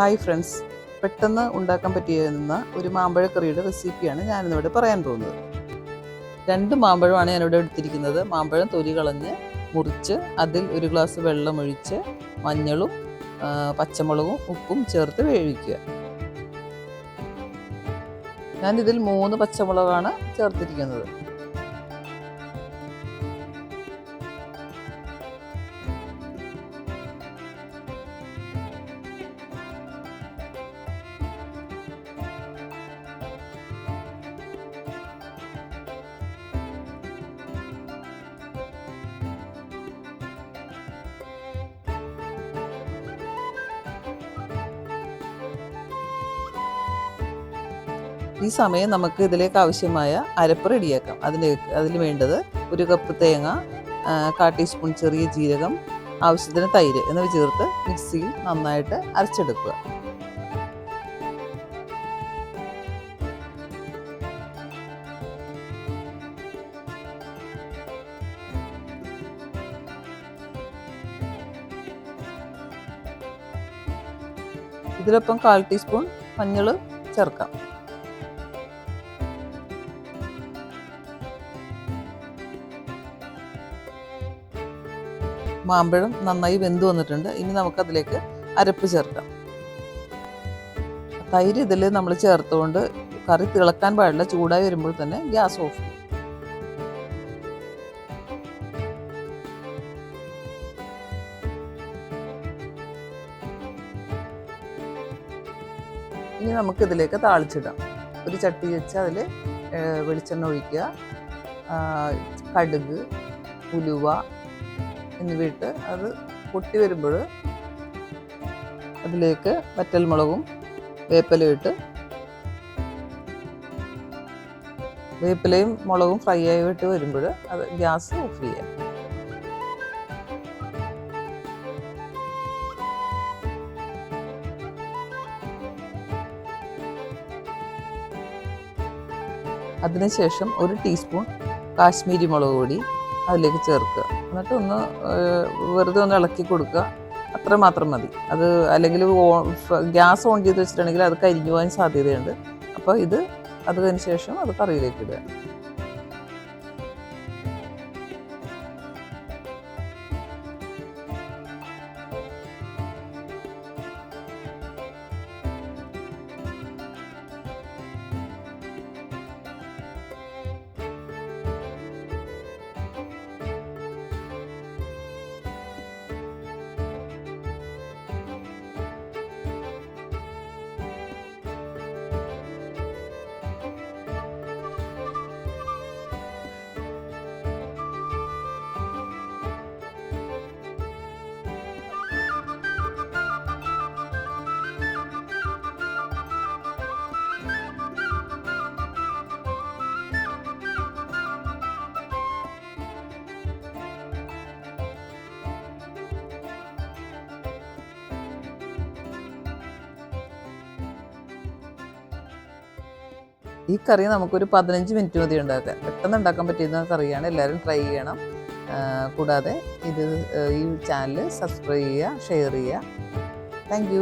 Hi friends. പെട്ടെന്ന് ഉണ്ടാക്കാൻ പറ്റിയിരുന്ന ഒരു മാമ്പഴക്കറിയുടെ റെസിപ്പിയാണ് ഞാനിന്നിവിടെ പറയാൻ പോകുന്നത്. രണ്ട് മാമ്പഴമാണ് ഞാനിവിടെ എടുത്തിരിക്കുന്നത്. മാമ്പഴം തൊലി കളഞ്ഞ് മുറിച്ച് അതിൽ ഒരു ഗ്ലാസ് വെള്ളം ഒഴിച്ച് മഞ്ഞളും പച്ചമുളകും ഉപ്പും ചേർത്ത് വേവിക്കുക. ഞാനിതിൽ മൂന്ന് പച്ചമുളകാണ് ചേർത്തിരിക്കുന്നത്. ഈ സമയം നമുക്ക് ഇതിലേക്ക് ആവശ്യമായ അരപ്പ് റെഡിയാക്കാം. അതിന് അതിന് വേണ്ടത് ഒരു കപ്പ് തേങ്ങ കാ ടീസ്പൂൺ ചെറിയ ജീരകം ആവശ്യത്തിന് തൈര് എന്നിവ ചേർത്ത് മിക്സിയിൽ നന്നായിട്ട് അരച്ചെടുക്കുക. ഇതിലൊപ്പം കാൽ ടീസ്പൂൺ മഞ്ഞൾ ചേർക്കാം. മാമ്പഴം നന്നായി വെന്ത് വന്നിട്ടുണ്ട്. ഇനി നമുക്കതിലേക്ക് അരപ്പ് ചേർക്കാം. തൈര് ഇതിൽ നമ്മൾ ചേർത്തുകൊണ്ട് കറി തിളക്കാൻ പാടില്ല. ചൂടായി വരുമ്പോൾ തന്നെ ഗ്യാസ് ഓഫ് ചെയ്യും. ഇനി നമുക്കിതിലേക്ക് താളിച്ചിടാം. ഒരു ചട്ടി വെച്ച് അതിൽ വെളിച്ചെണ്ണ ഒഴിക്കുക. കടുക് ഉലുവ എന്നിവയിട്ട് അത് പൊട്ടി വരുമ്പോൾ അതിലേക്ക് വറ്റൽമുളകും വേപ്പിലയും ഇട്ട് വേപ്പിലയും മുളകും ഫ്രൈ ആയിട്ട് വരുമ്പോൾ അത് ഗ്യാസ് ഓഫ് ചെയ്യാം. അതിനുശേഷം ഒരു ടീസ്പൂൺ കാശ്മീരി മുളക് പൊടി അതിലേക്ക് ചേർക്കുക. എന്നിട്ട് ഒന്ന് വെറുതെ ഒന്ന് ഇളക്കി കൊടുക്കുക. അത്ര മാത്രം മതി. അത് അല്ലെങ്കിൽ ഗ്യാസ് ഓൺ ചെയ്ത് വെച്ചിട്ടുണ്ടെങ്കിൽ അത് കരിഞ്ഞു പോകാൻ സാധ്യതയുണ്ട്. അപ്പോൾ ഇത് അതിന് ശേഷം അത് കറിയിലേക്ക് ഇടുക. ഈ കറി നമുക്കൊരു പതിനഞ്ച് മിനിറ്റ് മതി ഉണ്ടാക്കാൻ. പെട്ടെന്ന് ഉണ്ടാക്കാൻ പറ്റുന്ന കറിയാണ് എല്ലാവരും ട്രൈ ചെയ്യണം. കൂടാതെ ഇത് ഈ ചാനൽ സബ്സ്ക്രൈബ് ചെയ്യുക ഷെയർ ചെയ്യുക. താങ്ക്